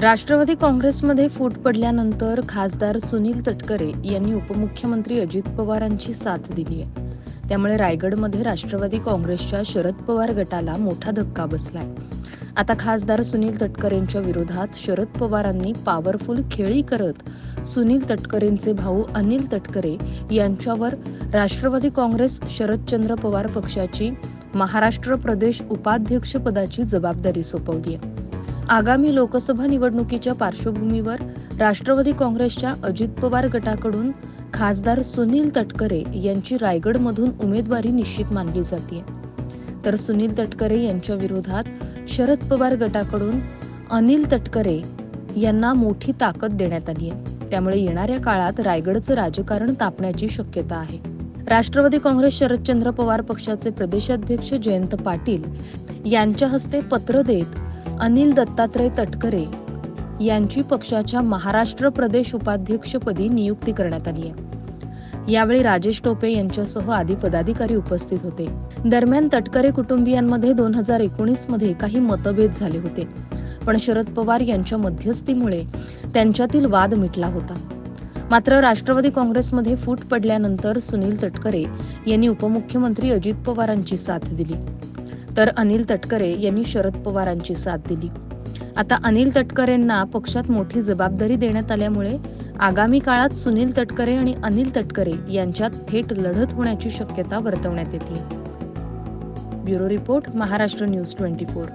राष्ट्रवादी काँग्रेसमध्ये फूट पडल्यानंतर खासदार सुनील तटकरे यांनी उपमुख्यमंत्री अजित पवारांची साथ दिली आहे. त्यामुळे रायगडमध्ये राष्ट्रवादी काँग्रेसच्या शरद पवार गटाला मोठा धक्का बसलाय. आता खासदार सुनील तटकरेंच्या विरोधात शरद पवारांनी पॉवरफुल खेळी करत सुनील तटकरेंचे भाऊ अनिल तटकरे यांच्यावर राष्ट्रवादी काँग्रेस शरदचंद्र पवार पक्षाची महाराष्ट्र प्रदेश उपाध्यक्षपदाची जबाबदारी सोपवली आहे. आगामी लोकसभा निवडणुकीच्या पार्श्वभूमीवर राष्ट्रवादी काँग्रेसच्या अजित पवार गटाकडून खासदार सुनील तटकरे यांची रायगडमधून उमेदवारी निश्चित मानली जाते तर सुनील तटकरे यांच्या विरोधात शरद पवार गटाकडून अनिल तटकरे यांना मोठी ताकद देण्यात आली आहे. त्यामुळे येणाऱ्या काळात रायगडचं राजकारण तापण्याची शक्यता आहे. राष्ट्रवादी काँग्रेस शरदचंद्र पवार पक्षाचे प्रदेशाध्यक्ष जयंत पाटील यांच्या हस्ते पत्र देत अनिल दत्तात्रय तटकरे यांची पक्षाच्या महाराष्ट्र प्रदेश उपाध्यक्षपदी नियुक्ती करण्यात आली आहे. यावेळी राजेश टोपे यांच्यासह आदी पदाधिकारी उपस्थित होते. दरम्यान तटकरे कुटुंबियांमध्ये दोन हजार एकोणीसमध्ये काही मतभेद झाले होते. पण शरद पवार यांच्या मध्यस्थीमुळे त्यांच्यातील वाद मिटला होता. मात्र राष्ट्रवादी काँग्रेसमध्ये फूट पडल्यानंतर सुनील तटकरे यांनी उपमुख्यमंत्री अजित पवारांची साथ दिली. तर अनिल तटकरे यांनी शरद पवारांची साथ दिली. आता अनिल तटकरेंना पक्षात मोठी जबाबदारी देण्यात आल्यामुळे आगामी काळात सुनील तटकरे आणि अनिल तटकरे यांच्यात थेट लढत होण्याची शक्यता वर्तवण्यात येते. Bureau report Maharashtra news twenty four.